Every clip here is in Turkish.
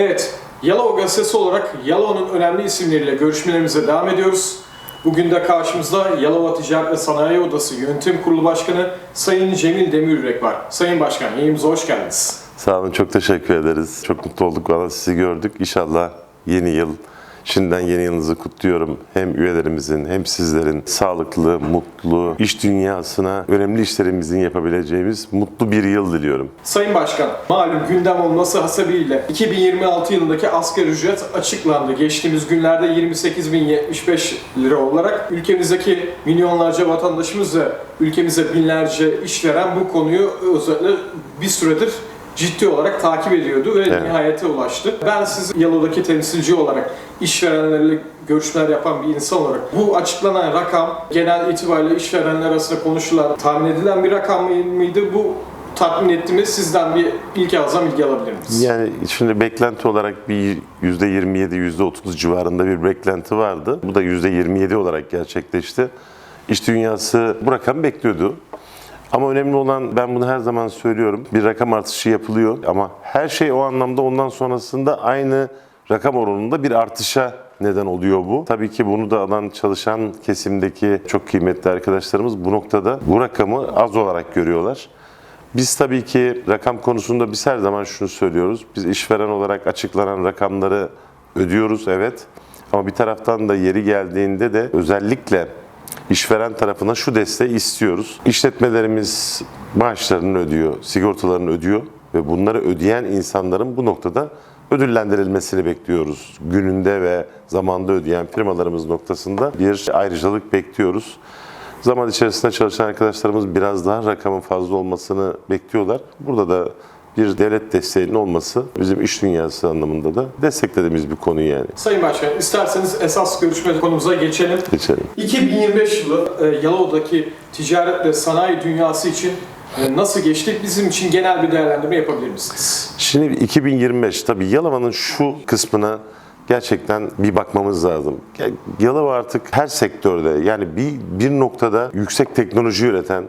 Evet, Yalova Gazetesi olarak Yalova'nın önemli isimleriyle görüşmelerimize devam ediyoruz. Bugün de karşımızda Yalova Ticaret ve Sanayi Odası Yönetim Kurulu Başkanı Sayın Cemil Demirürek var. Sayın Başkan, yayınımıza hoş geldiniz. Sağ olun, çok teşekkür ederiz. Çok mutlu olduk valla sizi gördük. İnşallah yeni yıl, şimdiden yeni yılınızı kutluyorum. Hem üyelerimizin hem sizlerin sağlıklı, mutlu, iş dünyasına önemli işlerimizin yapabileceğimiz mutlu bir yıl diliyorum. Sayın Başkan, malum gündem olması hasebiyle 2026 yılındaki asgari ücret açıklandı. Geçtiğimiz günlerde 28.075 lira olarak ülkemizdeki milyonlarca vatandaşımız ve ülkemize binlerce işveren bu konuyu özellikle bir süredir ciddi olarak takip ediyordu ve Evet. nihayete ulaştı. Ben siz Yalova'daki temsilci olarak işverenlerle görüşmeler yapan bir insan olarak bu açıklanan rakam genel itibariyle işverenler arasında konuşulan, tahmin edilen bir rakam mıydı? Bu tatmin etti mi? Sizden bir ilk ağızdan bilgi alabilir miyiz? Yani şimdi beklenti olarak bir %27, %30 civarında bir beklenti vardı. Bu da %27 olarak gerçekleşti. İş dünyası bu rakamı bekliyordu. Ama önemli olan, ben bunu her zaman söylüyorum, bir rakam artışı yapılıyor ama her şey o anlamda ondan sonrasında aynı rakam oranında bir artışa neden oluyor bu. Tabii ki bunu da alan çalışan kesimdeki çok kıymetli arkadaşlarımız bu noktada bu rakamı az olarak görüyorlar. Biz tabii ki rakam konusunda biz her zaman şunu söylüyoruz. Biz işveren olarak açıklanan rakamları ödüyoruz evet. Ama bir taraftan da yeri geldiğinde de özellikle işveren tarafına şu desteği istiyoruz. İşletmelerimiz maaşlarını ödüyor, sigortalarını ödüyor ve bunları ödeyen insanların bu noktada ödüllendirilmesini bekliyoruz. Gününde ve zamanda ödeyen firmalarımız noktasında bir ayrıcalık bekliyoruz. Zaman içerisinde çalışan arkadaşlarımız biraz daha rakamın fazla olmasını bekliyorlar. Burada da bir devlet desteğinin olması bizim iş dünyası anlamında da desteklediğimiz bir konu yani. Sayın Başkan, isterseniz esas görüşme konumuza geçelim. Geçelim. 2025 yılı e, Yalova'daki ticaret ve sanayi dünyası için e, nasıl geçti? Bizim için genel bir değerlendirme yapabilir misiniz? Şimdi 2025 tabii Yalova'nın şu kısmına gerçekten bir bakmamız lazım. Ya- Yalova artık her sektörde yani bir, bir noktada yüksek teknoloji üreten,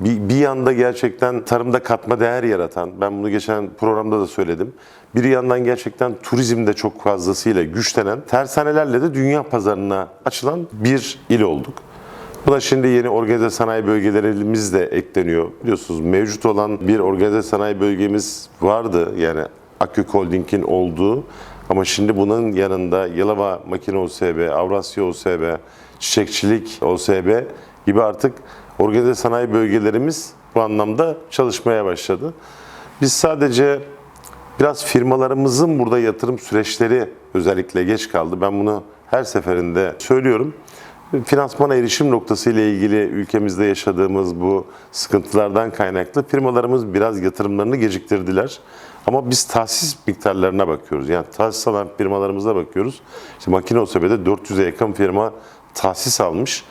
bir, bir yanda gerçekten tarımda katma değer yaratan, ben bunu geçen programda da söyledim. Bir yandan gerçekten turizmde çok fazlasıyla güçlenen, tersanelerle de dünya pazarına açılan bir il olduk. Buna şimdi yeni organize sanayi bölgelerimiz de ekleniyor. Biliyorsunuz mevcut olan bir organize sanayi bölgemiz vardı. Yani Akü Holding'in olduğu. Ama şimdi bunun yanında Yalova Makine OSB, Avrasya OSB, Çiçekçilik OSB gibi artık organize sanayi bölgelerimiz bu anlamda çalışmaya başladı. Biz sadece Biraz firmalarımızın burada yatırım süreçleri özellikle geç kaldı. Ben bunu her seferinde söylüyorum. Finansmana erişim noktası ile ilgili ülkemizde yaşadığımız bu sıkıntılardan kaynaklı firmalarımız biraz yatırımlarını geciktirdiler. Ama biz tahsis miktarlarına bakıyoruz. Yani tahsis alan firmalarımıza bakıyoruz. İşte makine OSB'de 400'e yakın firma tahsis almış.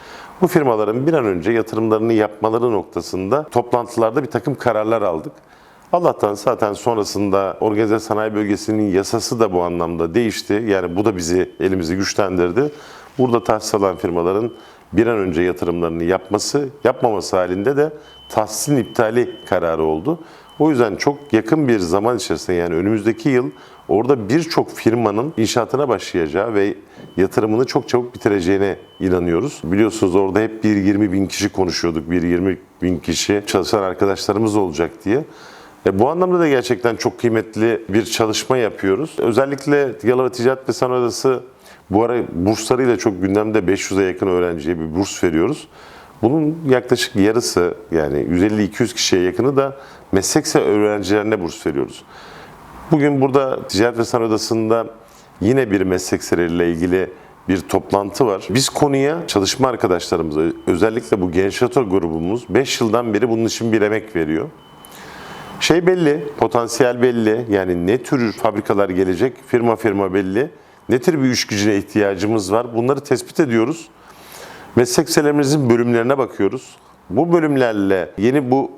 Bu firmaların bir an önce yatırımlarını yapmaları noktasında toplantılarda bir takım kararlar aldık. Allah'tan zaten sonrasında organize sanayi bölgesinin yasası da bu anlamda değişti. Yani bu da bizi elimizi güçlendirdi. Burada tahsis alan firmaların bir an önce yatırımlarını yapması, yapmaması halinde de tahsisin iptali kararı oldu. O yüzden çok yakın bir zaman içerisinde yani önümüzdeki yıl orada birçok firmanın inşaatına başlayacağı ve yatırımını çok çabuk bitireceğine inanıyoruz. Biliyorsunuz orada hep bir 20 bin kişi konuşuyorduk. Bir 20 bin kişi çalışan arkadaşlarımız olacak diye. E, bu anlamda da gerçekten çok kıymetli bir çalışma yapıyoruz. Özellikle Yalova Ticaret ve Sanayi Odası bu ara burslarıyla çok gündemde 500'e yakın öğrenciye bir burs veriyoruz. Bunun yaklaşık yarısı yani 150-200 kişiye yakını da meslekse öğrencilerine burs veriyoruz. Bugün burada Ticaret ve Sanayi Odası'nda yine bir meslek serisiyle ilgili bir toplantı var. Biz konuya çalışma arkadaşlarımıza özellikle bu gençlatör grubumuz 5 yıldan beri bunun için bir emek veriyor. Şey belli, potansiyel belli. Yani ne tür fabrikalar gelecek, firma firma belli. Ne tür bir iş gücüne ihtiyacımız var. Bunları tespit ediyoruz. Meslek liselerimizin bölümlerine bakıyoruz. Bu bölümlerle yeni bu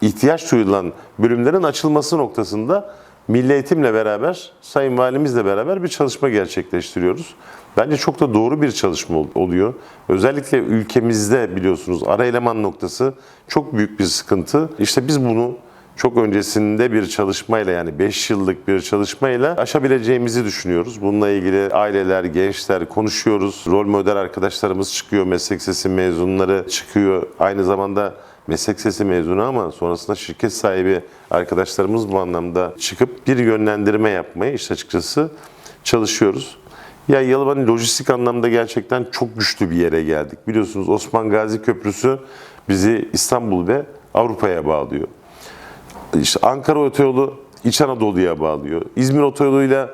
ihtiyaç duyulan bölümlerin açılması noktasında Milli Eğitimle beraber, Sayın Valimizle beraber bir çalışma gerçekleştiriyoruz. Bence çok da doğru bir çalışma ol- oluyor. Özellikle ülkemizde biliyorsunuz ara eleman noktası çok büyük bir sıkıntı. İşte biz bunu çok öncesinde bir çalışmayla yani 5 yıllık bir çalışmayla aşabileceğimizi düşünüyoruz. Bununla ilgili aileler, gençler konuşuyoruz. Rol model arkadaşlarımız çıkıyor, meslek sesi mezunları çıkıyor. Aynı zamanda meslek sesi mezunu ama sonrasında şirket sahibi arkadaşlarımız bu anlamda çıkıp bir yönlendirme yapmaya işte açıkçası çalışıyoruz. Ya Yalova'nın lojistik anlamda gerçekten çok güçlü bir yere geldik. Biliyorsunuz Osman Gazi Köprüsü bizi İstanbul ve Avrupa'ya bağlıyor. İşte Ankara Otoyolu İç Anadolu'ya bağlıyor. İzmir Otoyolu'yla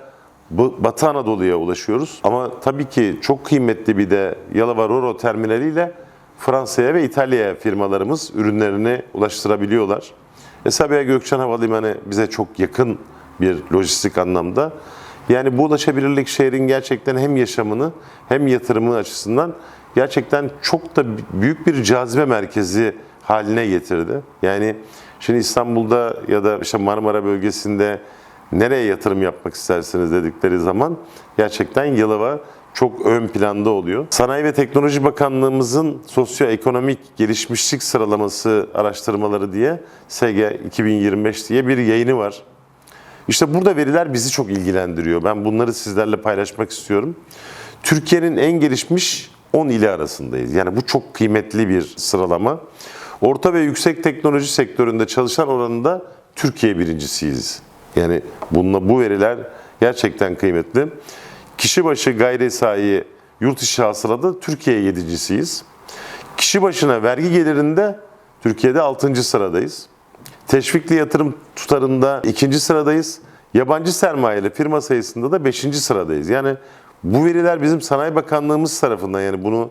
Batı Anadolu'ya ulaşıyoruz. Ama tabii ki çok kıymetli bir de Yalova Roro terminaliyle Fransa'ya ve İtalya'ya firmalarımız ürünlerini ulaştırabiliyorlar. E, Sabiha Gökçen Havalimanı bize çok yakın bir lojistik anlamda. Yani bu ulaşabilirlik şehrin gerçekten hem yaşamını hem yatırımı açısından gerçekten çok da büyük bir cazibe merkezi haline getirdi. Yani şimdi İstanbul'da ya da işte Marmara bölgesinde nereye yatırım yapmak istersiniz dedikleri zaman gerçekten Yalova çok ön planda oluyor. Sanayi ve Teknoloji Bakanlığımızın sosyoekonomik gelişmişlik sıralaması araştırmaları diye SG 2025 diye bir yayını var. İşte burada veriler bizi çok ilgilendiriyor. Ben bunları sizlerle paylaşmak istiyorum. Türkiye'nin en gelişmiş 10 ili arasındayız. Yani bu çok kıymetli bir sıralama. Orta ve yüksek teknoloji sektöründe çalışan oranında Türkiye birincisiyiz. Yani bununla bu veriler gerçekten kıymetli. Kişi başı gayri sahi yurt içi hasılada Türkiye yedincisiyiz. Kişi başına vergi gelirinde Türkiye'de 6. sıradayız. Teşvikli yatırım tutarında ikinci sıradayız. Yabancı sermayeli firma sayısında da 5. sıradayız. Yani bu veriler bizim Sanayi Bakanlığımız tarafından yani bunu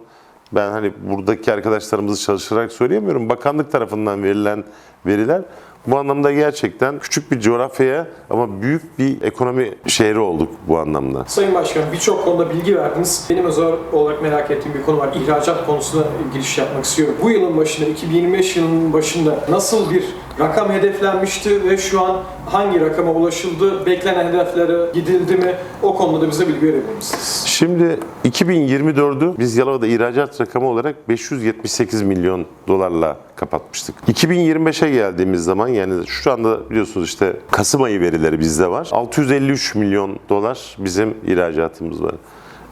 ben hani buradaki arkadaşlarımızı çalışarak söyleyemiyorum. Bakanlık tarafından verilen veriler bu anlamda gerçekten küçük bir coğrafyaya ama büyük bir ekonomi şehri olduk bu anlamda. Sayın Başkanım birçok konuda bilgi verdiniz. Benim özel olarak merak ettiğim bir konu var. İhracat konusuna giriş yapmak istiyorum. Bu yılın başında, 2025 yılının başında nasıl bir rakam hedeflenmişti ve şu an hangi rakama ulaşıldı? Beklenen hedeflere gidildi mi? O konuda da bize bilgi verebilir misiniz? Şimdi 2024'ü biz Yalova'da ihracat rakamı olarak 578 milyon dolarla kapatmıştık. 2025'e geldiğimiz zaman yani şu anda biliyorsunuz işte Kasım ayı verileri bizde var. 653 milyon dolar bizim ihracatımız var.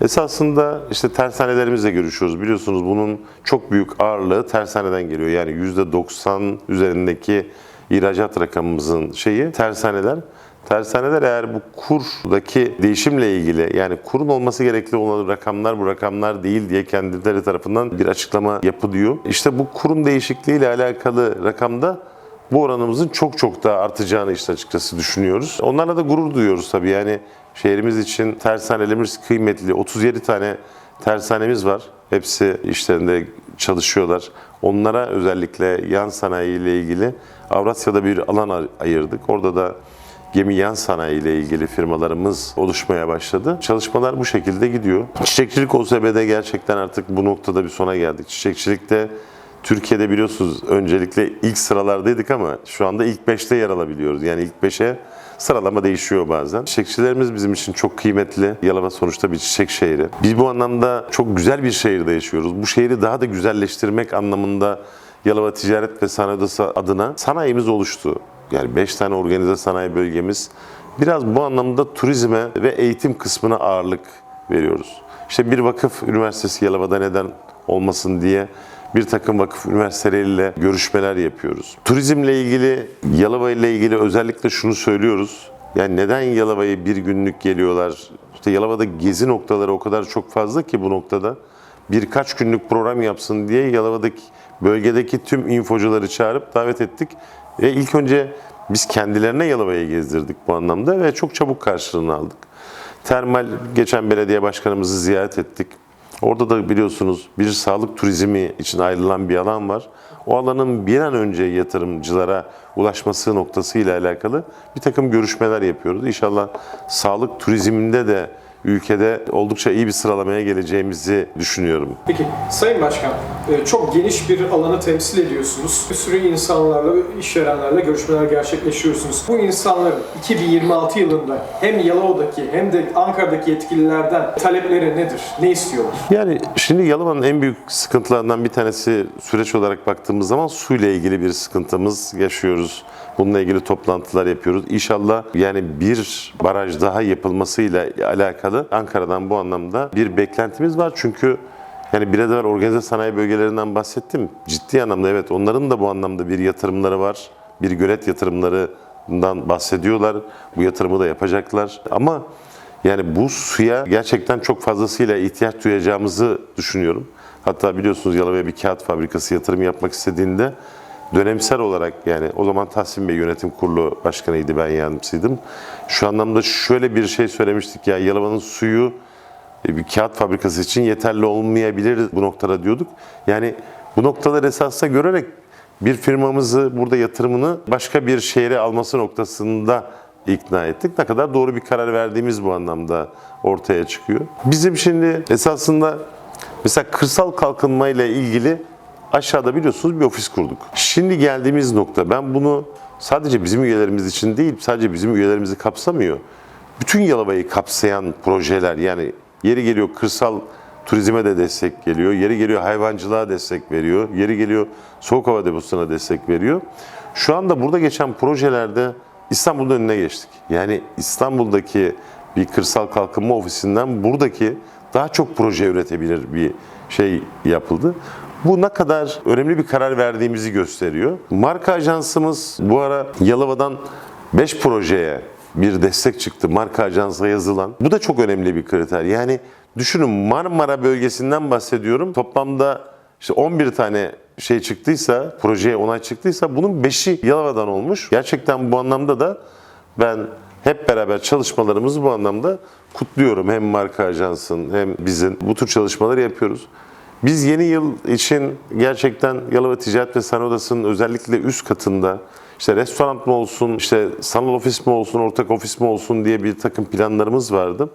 Esasında işte tersanelerimizle görüşüyoruz. Biliyorsunuz bunun çok büyük ağırlığı tersaneden geliyor. Yani %90 üzerindeki ihracat rakamımızın şeyi tersaneler. Tersaneler eğer bu kurdaki değişimle ilgili yani kurun olması gerekli olan rakamlar bu rakamlar değil diye kendileri tarafından bir açıklama yapılıyor. İşte bu kurum değişikliğiyle alakalı rakamda bu oranımızın çok çok daha artacağını işte açıkçası düşünüyoruz. Onlarla da gurur duyuyoruz tabii yani şehrimiz için tersanelerimiz kıymetli. 37 tane tersanemiz var. Hepsi işlerinde çalışıyorlar. Onlara özellikle yan sanayi ile ilgili Avrasya'da bir alan ay- ayırdık. Orada da gemi yan sanayi ile ilgili firmalarımız oluşmaya başladı. Çalışmalar bu şekilde gidiyor. Çiçekçilik OSB'de gerçekten artık bu noktada bir sona geldik. Çiçekçilikte Türkiye'de biliyorsunuz öncelikle ilk sıralardaydık ama şu anda ilk 5'te yer alabiliyoruz. Yani ilk 5'e sıralama değişiyor bazen. Çiçekçilerimiz bizim için çok kıymetli. Yalova sonuçta bir çiçek şehri. Biz bu anlamda çok güzel bir şehirde yaşıyoruz. Bu şehri daha da güzelleştirmek anlamında Yalova Ticaret ve Sanayi Odası adına sanayimiz oluştu. Yani 5 tane organize sanayi bölgemiz. Biraz bu anlamda turizme ve eğitim kısmına ağırlık veriyoruz. İşte bir vakıf üniversitesi Yalova'da neden olmasın diye bir takım vakıf üniversiteleriyle görüşmeler yapıyoruz. Turizmle ilgili, Yalova ile ilgili özellikle şunu söylüyoruz. Yani neden Yalova'ya bir günlük geliyorlar? İşte Yalova'da gezi noktaları o kadar çok fazla ki bu noktada. Birkaç günlük program yapsın diye Yalova'daki bölgedeki tüm infocuları çağırıp davet ettik. Ve ilk önce biz kendilerine Yalova'yı gezdirdik bu anlamda ve çok çabuk karşılığını aldık. Termal geçen belediye başkanımızı ziyaret ettik. Orada da biliyorsunuz bir sağlık turizmi için ayrılan bir alan var. O alanın bir an önce yatırımcılara ulaşması noktasıyla alakalı bir takım görüşmeler yapıyoruz. İnşallah sağlık turizminde de ülkede oldukça iyi bir sıralamaya geleceğimizi düşünüyorum. Peki Sayın Başkan, e, çok geniş bir alanı temsil ediyorsunuz. Bir sürü insanlarla, işverenlerle görüşmeler gerçekleştiriyorsunuz. Bu insanların 2026 yılında hem Yalova'daki hem de Ankara'daki yetkililerden talepleri nedir? Ne istiyorlar? Yani şimdi Yalova'nın en büyük sıkıntılarından bir tanesi süreç olarak baktığımız zaman suyla ilgili bir sıkıntımız yaşıyoruz. Bununla ilgili toplantılar yapıyoruz. İnşallah yani bir baraj daha yapılmasıyla alakalı Ankara'dan bu anlamda bir beklentimiz var. Çünkü yani biraz evvel organize sanayi bölgelerinden bahsettim. Ciddi anlamda evet onların da bu anlamda bir yatırımları var. Bir gölet yatırımlarından bahsediyorlar. Bu yatırımı da yapacaklar. Ama yani bu suya gerçekten çok fazlasıyla ihtiyaç duyacağımızı düşünüyorum. Hatta biliyorsunuz Yalova'ya bir kağıt fabrikası yatırım yapmak istediğinde dönemsel olarak yani o zaman Tahsin Bey yönetim kurulu başkanıydı ben yardımcısıydım. Şu anlamda şöyle bir şey söylemiştik ya Yalova'nın suyu e, bir kağıt fabrikası için yeterli olmayabilir bu noktada diyorduk. Yani bu noktaları esasla görerek bir firmamızı burada yatırımını başka bir şehre alması noktasında ikna ettik. Ne kadar doğru bir karar verdiğimiz bu anlamda ortaya çıkıyor. Bizim şimdi esasında mesela kırsal kalkınma ile ilgili aşağıda biliyorsunuz bir ofis kurduk. Şimdi geldiğimiz nokta ben bunu sadece bizim üyelerimiz için değil, sadece bizim üyelerimizi kapsamıyor. Bütün Yalova'yı kapsayan projeler yani yeri geliyor kırsal turizme de destek geliyor, yeri geliyor hayvancılığa destek veriyor, yeri geliyor soğuk hava deposuna destek veriyor. Şu anda burada geçen projelerde İstanbul'un önüne geçtik. Yani İstanbul'daki bir kırsal kalkınma ofisinden buradaki daha çok proje üretebilir bir şey yapıldı. Bu ne kadar önemli bir karar verdiğimizi gösteriyor. Marka ajansımız bu ara Yalova'dan 5 projeye bir destek çıktı. Marka ajansa yazılan. Bu da çok önemli bir kriter. Yani düşünün Marmara bölgesinden bahsediyorum. Toplamda işte 11 tane şey çıktıysa, projeye onay çıktıysa bunun 5'i Yalova'dan olmuş. Gerçekten bu anlamda da ben hep beraber çalışmalarımızı bu anlamda kutluyorum. Hem marka ajansın hem bizim bu tür çalışmaları yapıyoruz. Biz yeni yıl için gerçekten Yalova Ticaret ve Sanayi Odası'nın özellikle üst katında işte restoran mı olsun, işte sanal ofis mi olsun, ortak ofis mi olsun diye bir takım planlarımız vardı.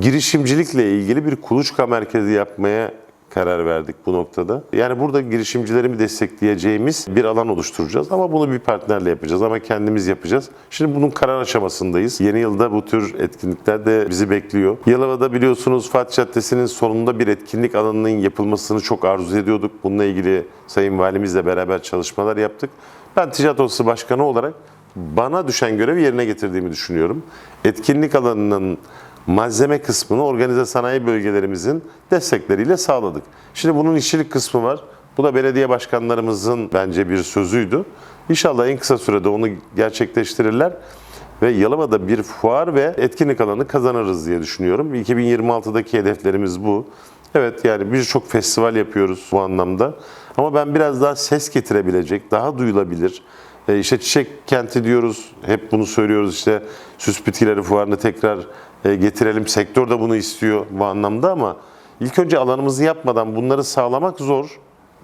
Girişimcilikle ilgili bir kuluçka merkezi yapmaya karar verdik bu noktada. Yani burada girişimcilerimi destekleyeceğimiz bir alan oluşturacağız ama bunu bir partnerle yapacağız ama kendimiz yapacağız. Şimdi bunun karar aşamasındayız. Yeni yılda bu tür etkinlikler de bizi bekliyor. Yalova'da biliyorsunuz Fatih Caddesi'nin sonunda bir etkinlik alanının yapılmasını çok arzu ediyorduk. Bununla ilgili Sayın Valimizle beraber çalışmalar yaptık. Ben Ticaret Odası Başkanı olarak bana düşen görevi yerine getirdiğimi düşünüyorum. Etkinlik alanının malzeme kısmını organize sanayi bölgelerimizin destekleriyle sağladık. Şimdi bunun işçilik kısmı var. Bu da belediye başkanlarımızın bence bir sözüydü. İnşallah en kısa sürede onu gerçekleştirirler ve Yalova'da bir fuar ve etkinlik alanı kazanırız diye düşünüyorum. 2026'daki hedeflerimiz bu. Evet yani birçok festival yapıyoruz bu anlamda. Ama ben biraz daha ses getirebilecek, daha duyulabilir, e, işte çiçek kenti diyoruz, hep bunu söylüyoruz işte süs bitkileri fuarını tekrar getirelim. Sektör de bunu istiyor bu anlamda ama ilk önce alanımızı yapmadan bunları sağlamak zor.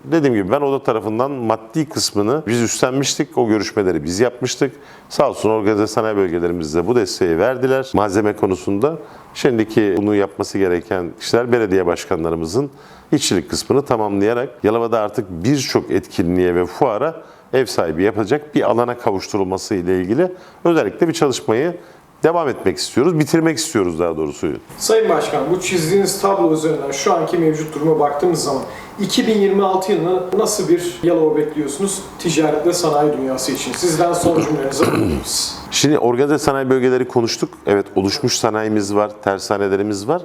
Dediğim gibi ben oda tarafından maddi kısmını biz üstlenmiştik. O görüşmeleri biz yapmıştık. Sağ olsun organize sanayi bölgelerimizde bu desteği verdiler malzeme konusunda. Şimdiki bunu yapması gereken kişiler belediye başkanlarımızın işçilik kısmını tamamlayarak Yalova'da artık birçok etkinliğe ve fuara ev sahibi yapacak bir alana kavuşturulması ile ilgili özellikle bir çalışmayı devam etmek istiyoruz, bitirmek istiyoruz daha doğrusu. Sayın Başkan, bu çizdiğiniz tablo üzerinden şu anki mevcut duruma baktığımız zaman 2026 yılını nasıl bir Yalova bekliyorsunuz ticaret ve sanayi dünyası için? Sizden son cümlenizi alabiliriz. Şimdi organize sanayi bölgeleri konuştuk. Evet oluşmuş sanayimiz var, tersanelerimiz var.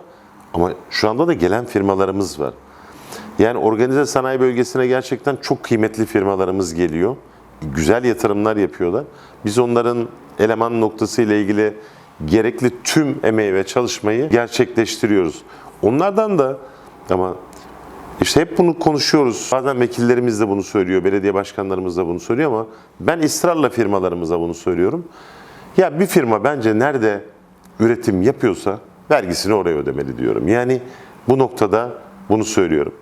Ama şu anda da gelen firmalarımız var. Yani organize sanayi bölgesine gerçekten çok kıymetli firmalarımız geliyor. Güzel yatırımlar yapıyorlar. Biz onların eleman noktası ile ilgili gerekli tüm emeği ve çalışmayı gerçekleştiriyoruz. Onlardan da ama işte hep bunu konuşuyoruz. Bazen vekillerimiz de bunu söylüyor, belediye başkanlarımız da bunu söylüyor ama ben ısrarla firmalarımıza bunu söylüyorum. Ya bir firma bence nerede üretim yapıyorsa vergisini oraya ödemeli diyorum. Yani bu noktada bunu söylüyorum.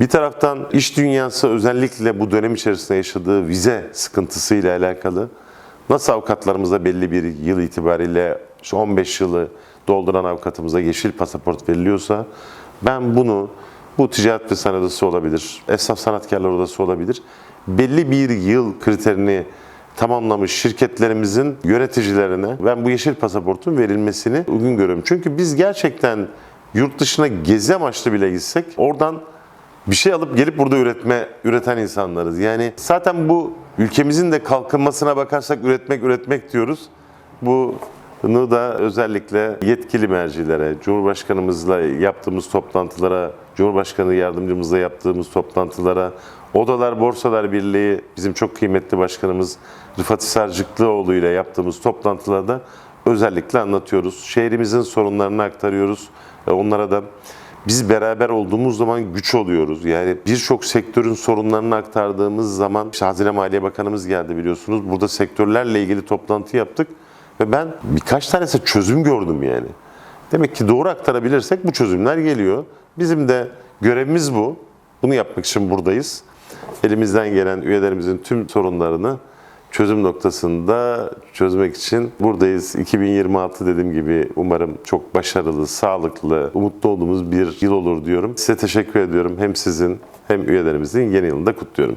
Bir taraftan iş dünyası özellikle bu dönem içerisinde yaşadığı vize sıkıntısıyla alakalı nasıl avukatlarımıza belli bir yıl itibariyle işte 15 yılı dolduran avukatımıza yeşil pasaport veriliyorsa ben bunu bu ticaret ve sanat odası olabilir, esnaf sanatkarlar odası olabilir. Belli bir yıl kriterini tamamlamış şirketlerimizin yöneticilerine ben bu yeşil pasaportun verilmesini uygun görüyorum. Çünkü biz gerçekten yurt dışına gezi amaçlı bile gitsek oradan bir şey alıp gelip burada üretme üreten insanlarız. Yani zaten bu ülkemizin de kalkınmasına bakarsak üretmek üretmek diyoruz. Bunu da özellikle yetkili mercilere, Cumhurbaşkanımızla yaptığımız toplantılara, Cumhurbaşkanı yardımcımızla yaptığımız toplantılara, Odalar Borsalar Birliği bizim çok kıymetli başkanımız Rıfat Sarcıklıoğlu ile yaptığımız toplantılarda özellikle anlatıyoruz. Şehrimizin sorunlarını aktarıyoruz. E, Onlara da biz beraber olduğumuz zaman güç oluyoruz. Yani birçok sektörün sorunlarını aktardığımız zaman işte Hazine Maliye Bakanımız geldi biliyorsunuz. Burada sektörlerle ilgili toplantı yaptık ve ben birkaç tanesi çözüm gördüm yani. Demek ki doğru aktarabilirsek bu çözümler geliyor. Bizim de görevimiz bu. Bunu yapmak için buradayız. Elimizden gelen üyelerimizin tüm sorunlarını çözüm noktasında çözmek için buradayız. 2026 dediğim gibi umarım çok başarılı, sağlıklı, umutlu olduğumuz bir yıl olur diyorum. Size teşekkür ediyorum. Hem sizin hem üyelerimizin yeni yılını da kutluyorum.